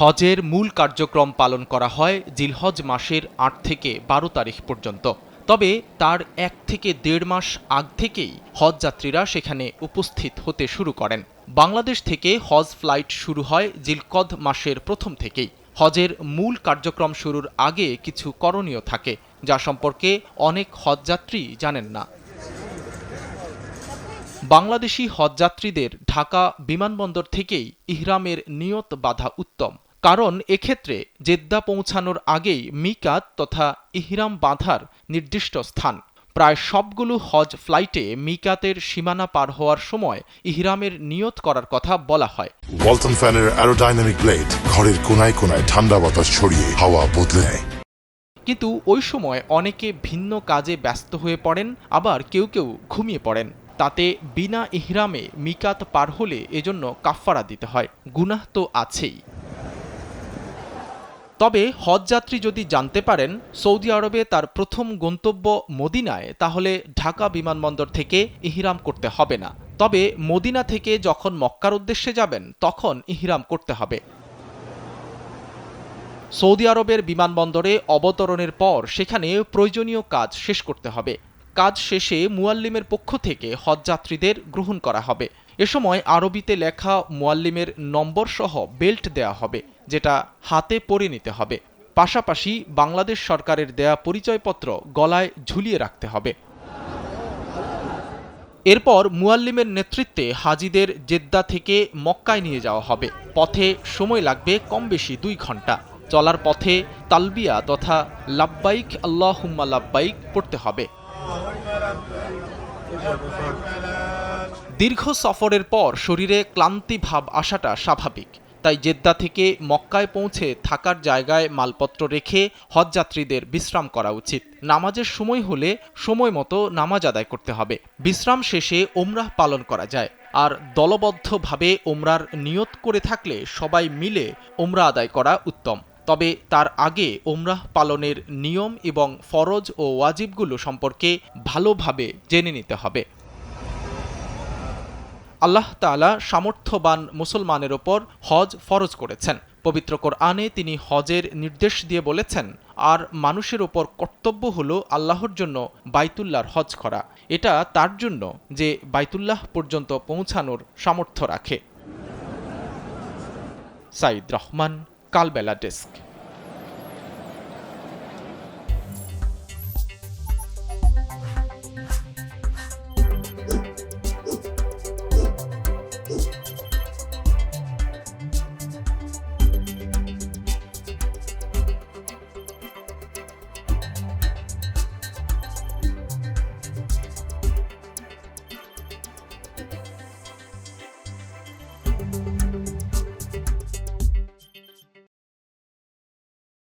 হজের মূল কার্যক্রম পালন করা হয় জিলহজ মাসের আট থেকে বারো তারিখ পর্যন্ত। তবে তার এক থেকে দেড় মাস আগ থেকেই হজযাত্রীরা সেখানে উপস্থিত হতে শুরু করেন। বাংলাদেশ থেকে হজ ফ্লাইট শুরু হয় জিলকদ মাসের প্রথম থেকেই। হজের মূল কার্যক্রম শুরুর আগে কিছু করণীয় থাকে, যা সম্পর্কে অনেক হজযাত্রী জানেন না। বাংলাদেশি হজযাত্রীদের ঢাকা বিমানবন্দর থেকেই ইহরামের নিয়ত বাধা উত্তম। কারণ এক্ষেত্রে জেদ্দা পৌঁছানোর আগেই মিকাত তথা ইহরাম বাঁধার নির্দিষ্ট স্থান। প্রায় সবগুলো হজ ফ্লাইটে মিকাতের সীমানা পার হওয়ার সময় ইহরামের নিয়ত করার কথা বলা হয়। ওয়ালটন ফ্যানের অ্যারোডাইনামিক ব্লেড ঘরের কোনায় কোনায় ঠান্ডা বাতাস ছড়িয়ে হাওয়া বদলে নেয়। কিন্তু ওই সময় অনেকে ভিন্ন কাজে ব্যস্ত হয়ে পড়েন আবার কেউ কেউ ঘুমিয়ে পড়েন। তাতে বিনা ইহরামে মিকাত পার হলে এজন্য কাফফারা দিতে হয়। গুনাহ তো আছেই। তবে হজযাত্রী যদি জানতে পারেন, সৌদি আরবে তার প্রথম গন্তব্য মদিনায়, তাহলে ঢাকা বিমানবন্দর থেকে ইহরাম করতে হবে না। তবে মদিনা থেকে যখন মক্কার উদ্দেশ্যে যাবেন, তখন ইহরাম করতে হবে। সৌদি আরবের বিমানবন্দরে অবতরণের পর সেখানে প্রয়োজনীয় কাজ শেষ করতে হবে। কাজ শেষে মুয়াল্লিমের পক্ষ থেকে হজযাত্রীদের গ্রহণ করা হবে। এ সময় আরবিতে লেখা মুয়াল্লিমের নম্বর সহ বেল্ট দেয়া হবে, যেটা হাতে পরে নিতে হবে। পাশাপাশি বাংলাদেশ সরকারের দেয়া পরিচয়পত্র গলায় ঝুলিয়ে রাখতে হবে। এরপর মুয়াল্লিমের নেতৃত্বে হাজিদের জেদ্দা থেকে মক্কায় নিয়ে যাওয়া হবে। পথে সময় লাগবে কম বেশি দুই ঘণ্টা। চলার পথে তালবিয়া তথা লাব্বাইক, আল্লাহুম্মা লাব্বাইক পড়তে হবে। দীর্ঘ সফরের পর শরীরে ক্লান্তি ভাব আসাটা স্বাভাবিক। তাই জেদ্দা থেকে মক্কায় পৌঁছে থাকার জায়গায় মালপত্র রেখে হজযাত্রীদের বিশ্রাম করা উচিত। নামাজের সময় হলে সময় মতো নামাজ আদায় করতে হবে। বিশ্রাম শেষে ওমরাহ পালন করা যায়। আর দলবদ্ধভাবে ওমরার নিয়ত করে থাকলে সবাই মিলে ওমরা আদায় করা উত্তম। তবে তার আগে ওমরাহ পালনের নিয়ম এবং ফরজ ও ওয়াজিবগুলো সম্পর্কে ভালোভাবে জেনে নিতে হবে। আল্লাহ তাআলা সামর্থ্যবান মুসলমানের ওপর হজ ফরজ করেছেন। পবিত্র কোরআনে তিনি হজের নির্দেশ দিয়ে বলেছেন, আর মানুষের ওপর কর্তব্য হলো আল্লাহর জন্য বাইতুল্লাহর হজ করা। এটা তার জন্য যে বাইতুল্লাহ পর্যন্ত পৌঁছানোর সামর্থ্য রাখে। সাইদ রহমান কালবেলা ডেস্ক